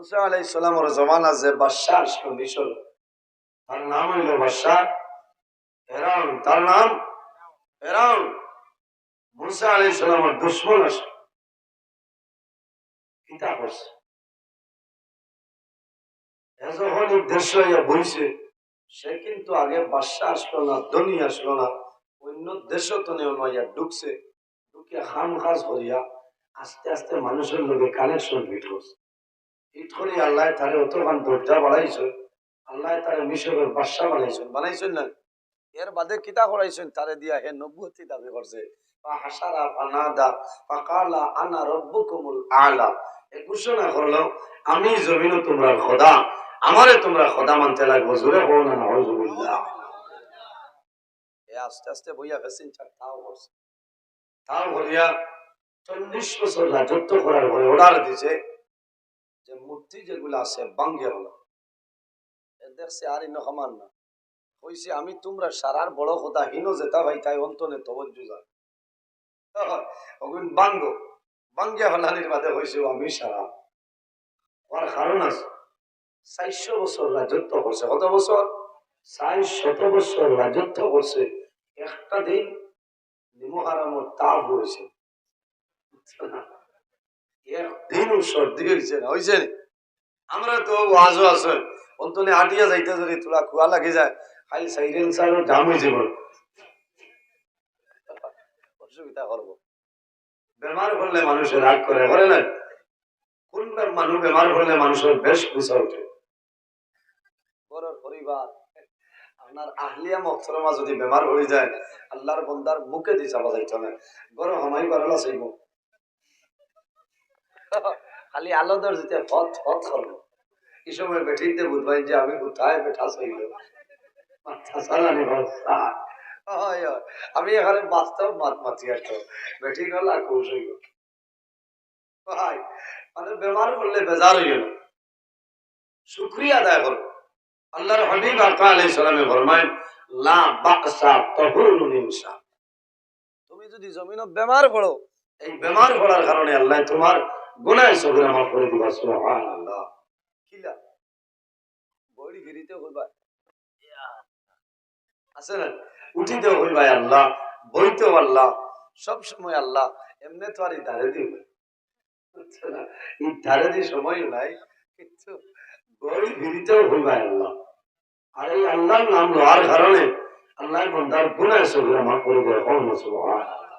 মুসা আলাই জমানা যে বাদশাহ আসলো মিশর, তার নাম হইল বাদশাহ তার নাম ফেরাউন। মুসা আলাই দুশ্মন উদ্দেশ্য হইয়া বইছে, সে কিন্তু আগে বাদশাহ আসলো না, ধনী আসলো না, অন্য দেশ তো নইয়া ঢুকছে। ঢুকিয়া খাম খাজ করিয়া আস্তে আস্তে মানুষের লোকে কানেকশন ফিট করছে করে আল্লাহ তারে অতখান দরজা বাড়াইছে আল্লাহ তারে মিশরের বাদশাহ বানাইছেন বানাইছেন না? এর বাদে কিতা করাইছেন তারে দিয়া হে নব্বতি দাবি করছে। হাসারা ফানাদা ফাকালা আনা রব্বুকুমুল আলা। এ ঘোষণা করল আমি জমিন তোমরা খোদা, আমারে তোমরা খোদা মানতে লাগবো, জোরে হো না, নাউজুবিল্লাহ। এ আস্তে আস্তে বইয়া ফেসিন তাও করছে তাও করিয়া চল্লিশ বছর রাজত্ব করার পরে অর্ডার দিছে মূর্তি যেগুলো আছে, বাঙ্গে হলো। দেখছে আর ইন সমান না। কইছে, আমি তোমরা সারার বড় কথা হীন যেতা ভাই, তাই অন্তনে তবজ্জু যা অগুন বাঙ্গ, বাঙ্গে হলানির বাদে হয়েছে আমি সারা। হওয়ার কারণ আছে, চারশো বছর রাজত্ব করছে। কত বছর? চার শত বছর রাজত্ব করছে। একটা দিন নিমহারামর তাপ হয়েছে। একদিন সর্দি হয়েছে না হয়েছে নি? আমরা তো ওয়াজও আছে। অন্তনে আটিয়া যাইতে যদি তোলা কুয়া লাগে যায়, খালি সাইরেন সাইরও জাম হয়ে যাব অসুবিধা করব। বেমার করলে মানুষের রাগ করে করে না? কোন মানুষ বেমার করলে মানুষের বেশ ওঠে বড়র পরিবার, আপনার আহলিয়া যদি বেমার হয়ে যায়, আল্লাহর বন্দার মুখে দি চাপা যাইতো না। গরম হামাই বারলা চাইব। খালি আলোদর যেতিয়া হত হত করব এই সময় বেঠিতে বুঝবাই যে আমি কোথায় বেঠা হয়। আমি এখানে বাস্তব মাত মাতি আসতো বেঠি গেল আর কৌশ হইল। ভাই মানে বেমার করলে বেজার হইল না। শুক্রিয়া আদায় করো। আল্লাহর হাবিব আকা আলাইহিস সালামে ফরমায় লা বাকসা তাহুরুন ইনসা তুমি যদি জমিনে বেমার পড়ো এই বেমার পড়ার কারণে আল্লাহ তোমার গুনাহ সগরা মাফ করে দিবা সুবহানাল্লাহ। কিলা? বড়ি গিরিতে হইবা আছে না? উঠিতে হইবা আল্লাহ, বইতেও আল্লাহ সব সময় আল্লাহ, এমনি তো আর ধারে দিবে? ধারে দিয়ে সময় নাই, কিন্তু বই ফিরিতেও হইবা আল্লাহ। আর এই আল্লাহর নাম লওয়ার কারণে আল্লাহ বন্দার গুনাহ সগরা মাফ করে দেয় সুবহানাল্লাহ।